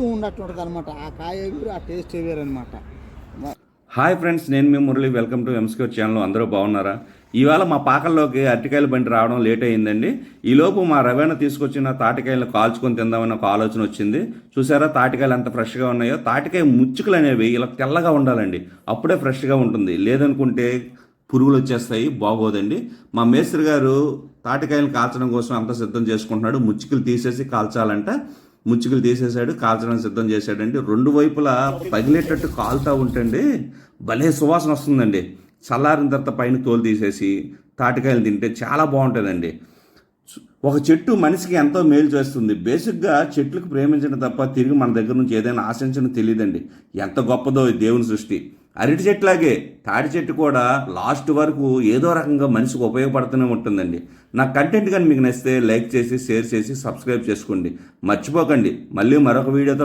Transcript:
ఊగుతూ ఉన్నట్టు ఉంటుంది అనమాట ఆ కాయ వేరు ఆ టేస్ట్ వేరు అనమాట హాయ్ ఫ్రెండ్స్ నేను మీ మురళి. వెల్కమ్ టు ఎంస్క్యూర్ ఛానల్ అందరూ బాగున్నారా? ఇవాళ మా పాకల్లోకి అరటికాయల బండి రావడం లేట్ అయిందండి ఈలోపు మా రవేణ తీసుకొచ్చిన తాటికాయలను కాల్చుకొని తిందామని ఒక ఆలోచన వచ్చింది. చూసారా తాటికాయలు ఎంత ఫ్రెష్గా ఉన్నాయో? తాటికాయ ముచ్చుకలు అనేవి ఇలా తెల్లగా ఉండాలండి. అప్పుడే ఫ్రెష్గా ఉంటుంది. లేదనుకుంటే పురుగులు వచ్చేస్తాయి బాగోదండి. మా మేస్త్రి గారు తాటికాయలు కాల్చడం కోసం అంత సిద్ధం చేసుకుంటున్నాడు. ముచ్చుకలు తీసేసి కాల్చాలంట. ముచ్చుకులు తీసేశాడు కాల్చడానికి సిద్ధం చేశాడండి. రెండు వైపులా పగిలేటట్టు కాలుతా ఉంటండి భలే సువాసన వస్తుందండి. చల్లారిన తర్వాత పైన తోలు తీసేసి తాటికాయలు తింటే చాలా బాగుంటుందండి. ఒక చెట్టు మనిషికి ఎంతో మేలు చేస్తుంది. బేసిక్గా చెట్లకు ప్రేమించడం తప్ప తిరిగి మన దగ్గర నుంచి ఏదైనా ఆశించడం తెలియదండి. ఎంత గొప్పదో ఈ దేవుని సృష్టి. అరటి చెట్లాగే తాటి చెట్టు కూడా లాస్ట్ వరకు ఏదో రకంగా మనిషికి ఉపయోగపడుతూనే ఉంటుందండి. నా కంటెంట్ కానీ మీకు నచ్చితే లైక్ చేసి షేర్ చేసి సబ్స్క్రైబ్ చేసుకోండి. మర్చిపోకండి. మళ్ళీ మరొక వీడియోతో